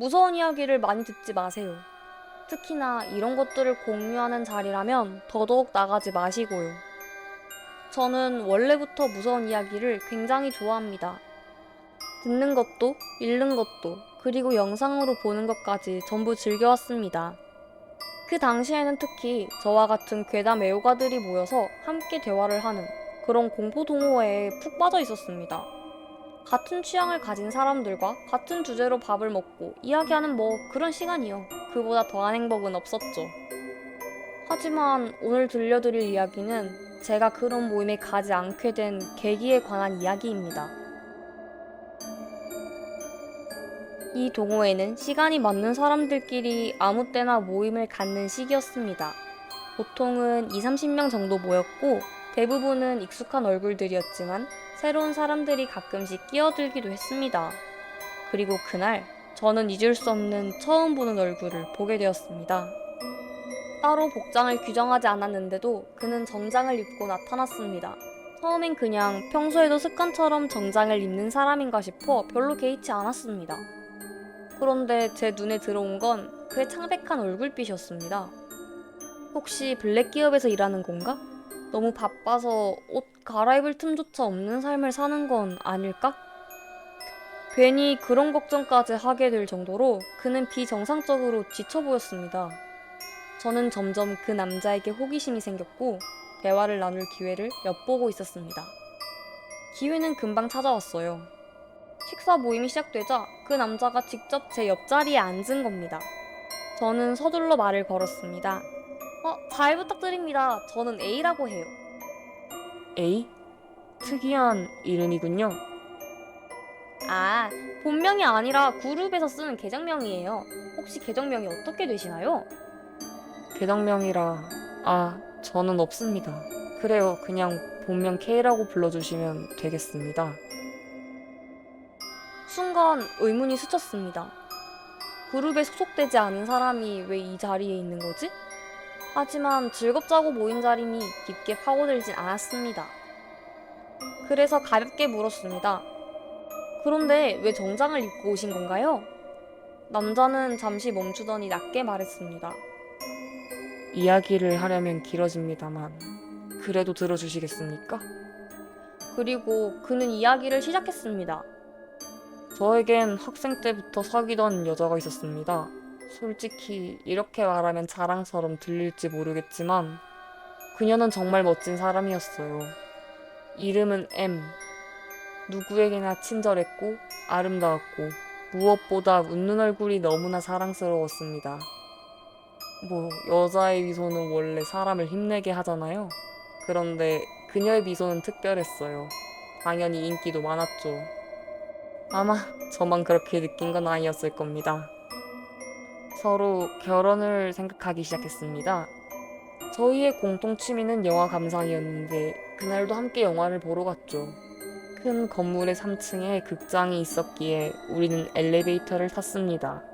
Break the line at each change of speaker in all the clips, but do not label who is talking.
무서운 이야기를 많이 듣지 마세요. 특히나 이런 것들을 공유하는 자리라면 더더욱 나가지 마시고요. 저는 원래부터 무서운 이야기를 굉장히 좋아합니다. 듣는 것도, 읽는 것도, 그리고 영상으로 보는 것까지 전부 즐겨왔습니다. 그 당시에는 특히 저와 같은 괴담 애호가들이 모여서 함께 대화를 하는 그런 공포 동호회에 푹 빠져 있었습니다. 같은 취향을 가진 사람들과 같은 주제로 밥을 먹고 이야기하는 뭐 그런 시간이요. 그보다 더한 행복은 없었죠. 하지만 오늘 들려드릴 이야기는 제가 그런 모임에 가지 않게 된 계기에 관한 이야기입니다. 이 동호회는 시간이 맞는 사람들끼리 아무 때나 모임을 갖는 시기였습니다. 보통은 2, 30명 정도 모였고 대부분은 익숙한 얼굴들이었지만 새로운 사람들이 가끔씩 끼어들기도 했습니다. 그리고 그날 저는 잊을 수 없는 처음 보는 얼굴을 보게 되었습니다. 따로 복장을 규정하지 않았는데도 그는 정장을 입고 나타났습니다. 처음엔 그냥 평소에도 습관처럼 정장을 입는 사람인가 싶어 별로 개의치 않았습니다. 그런데 제 눈에 들어온 건 그의 창백한 얼굴빛이었습니다. 혹시 블랙 기업에서 일하는 건가? 너무 바빠서 옷 갈아입을 틈조차 없는 삶을 사는 건 아닐까? 괜히 그런 걱정까지 하게 될 정도로 그는 비정상적으로 지쳐 보였습니다. 저는 점점 그 남자에게 호기심이 생겼고 대화를 나눌 기회를 엿보고 있었습니다. 기회는 금방 찾아왔어요. 식사 모임이 시작되자 그 남자가 직접 제 옆자리에 앉은 겁니다. 저는 서둘러 말을 걸었습니다. 어, 잘 부탁드립니다. 저는 A라고 해요.
A? 특이한 이름이군요.
아, 본명이 아니라 그룹에서 쓰는 계정명이에요. 혹시 계정명이 어떻게 되시나요?
계정명이라 아 저는 없습니다. 그래요 그냥 본명 K라고 불러주시면 되겠습니다.
순간 의문이 스쳤습니다. 그룹에 소속되지 않은 사람이 왜 이 자리에 있는 거지? 하지만 즐겁자고 모인 자리니 깊게 파고들진 않았습니다. 그래서 가볍게 물었습니다. 그런데 왜 정장을 입고 오신 건가요? 남자는 잠시 멈추더니 낮게 말했습니다.
이야기를 하려면 길어집니다만 그래도 들어주시겠습니까?
그리고 그는 이야기를 시작했습니다.
저에겐 학생 때부터 사귀던 여자가 있었습니다. 솔직히 이렇게 말하면 자랑처럼 들릴지 모르겠지만 그녀는 정말 멋진 사람이었어요. 이름은 M. 누구에게나 친절했고 아름다웠고 무엇보다 웃는 얼굴이 너무나 사랑스러웠습니다. 뭐 여자의 미소는 원래 사람을 힘내게 하잖아요. 그런데 그녀의 미소는 특별했어요. 당연히 인기도 많았죠. 아마 저만 그렇게 느낀 건 아니었을 겁니다. 서로 결혼을 생각하기 시작했습니다. 저희의 공통 취미는 영화 감상이었는데 그날도 함께 영화를 보러 갔죠. 큰 건물의 3층에 극장이 있었기에 우리는 엘리베이터를 탔습니다.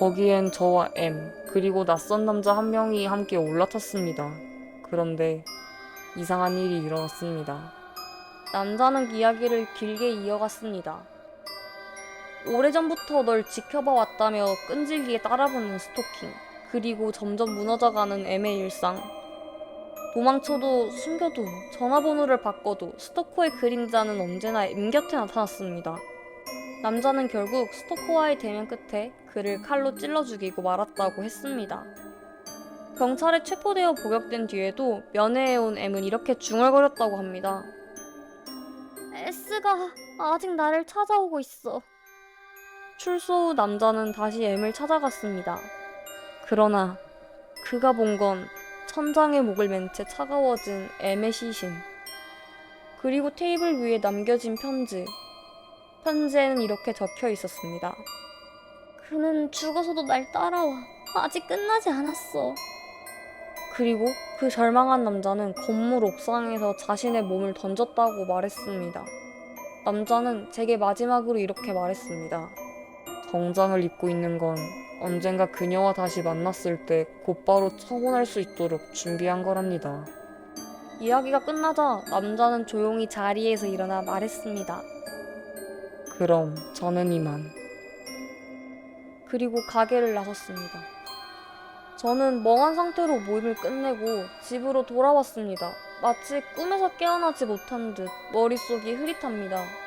거기엔 저와 M 그리고 낯선 남자 한 명이 함께 올라탔습니다. 그런데 이상한 일이 일어났습니다.
남자는 이야기를 길게 이어갔습니다. 오래전부터 널 지켜봐 왔다며 끈질기게 따라붙는 스토킹, 그리고 점점 무너져가는 M의 일상. 도망쳐도 숨겨도 전화번호를 바꿔도 스토커의 그림자는 언제나 M 곁에 나타났습니다. 남자는 결국 스토커와의 대면 끝에 그를 칼로 찔러 죽이고 말았다고 했습니다. 경찰에 체포되어 복역된 뒤에도 면회해온 M은 이렇게 중얼거렸다고 합니다. S가 아직 나를 찾아오고 있어. 출소 후 남자는 다시 M을 찾아갔습니다. 그러나 그가 본 건 천장에 목을 맨 채 차가워진 M의 시신. 그리고 테이블 위에 남겨진 편지. 편지에는 이렇게 적혀 있었습니다. 그는 죽어서도 날 따라와. 아직 끝나지 않았어. 그리고 그 절망한 남자는 건물 옥상에서 자신의 몸을 던졌다고 말했습니다. 남자는 제게 마지막으로 이렇게 말했습니다.
정장을 입고 있는 건 언젠가 그녀와 다시 만났을 때 곧바로 처분할 수 있도록 준비한 거랍니다.
이야기가 끝나자 남자는 조용히 자리에서 일어나 말했습니다.
그럼 저는 이만.
그리고 가게를 나섰습니다. 저는 멍한 상태로 모임을 끝내고 집으로 돌아왔습니다. 마치 꿈에서 깨어나지 못한 듯 머릿속이 흐릿합니다.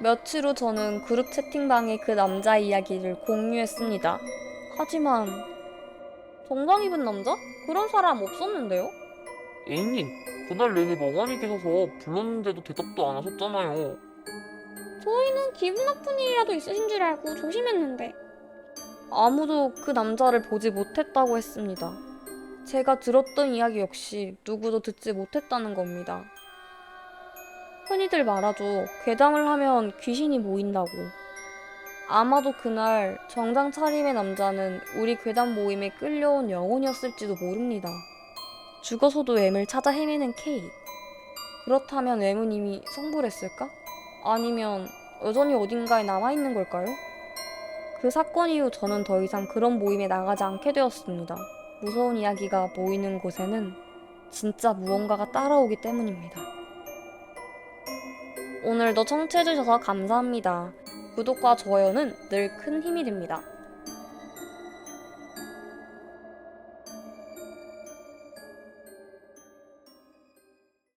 며칠 후 저는 그룹 채팅방에 그 남자 이야기를 공유했습니다. 하지만 정장 입은 남자? 그런 사람 없었는데요?
애인님, 그날 내내 멍하니 계셔서 불렀는데도 대답도 안 하셨잖아요.
저희는 기분 나쁜 일이라도 있으신 줄 알고 조심했는데 아무도 그 남자를 보지 못했다고 했습니다. 제가 들었던 이야기 역시 누구도 듣지 못했다는 겁니다. 흔히들 말하죠. 괴담을 하면 귀신이 모인다고. 아마도 그날 정장 차림의 남자는 우리 괴담 모임에 끌려온 영혼이었을지도 모릅니다. 죽어서도 M을 찾아 헤매는 K. 그렇다면 M은 이미 성불했을까? 아니면 여전히 어딘가에 남아있는 걸까요? 그 사건 이후 저는 더 이상 그런 모임에 나가지 않게 되었습니다. 무서운 이야기가 모이는 곳에는 진짜 무언가가 따라오기 때문입니다. 오늘도 청취해주셔서 감사합니다. 구독과 좋아요는 늘 큰 힘이 됩니다.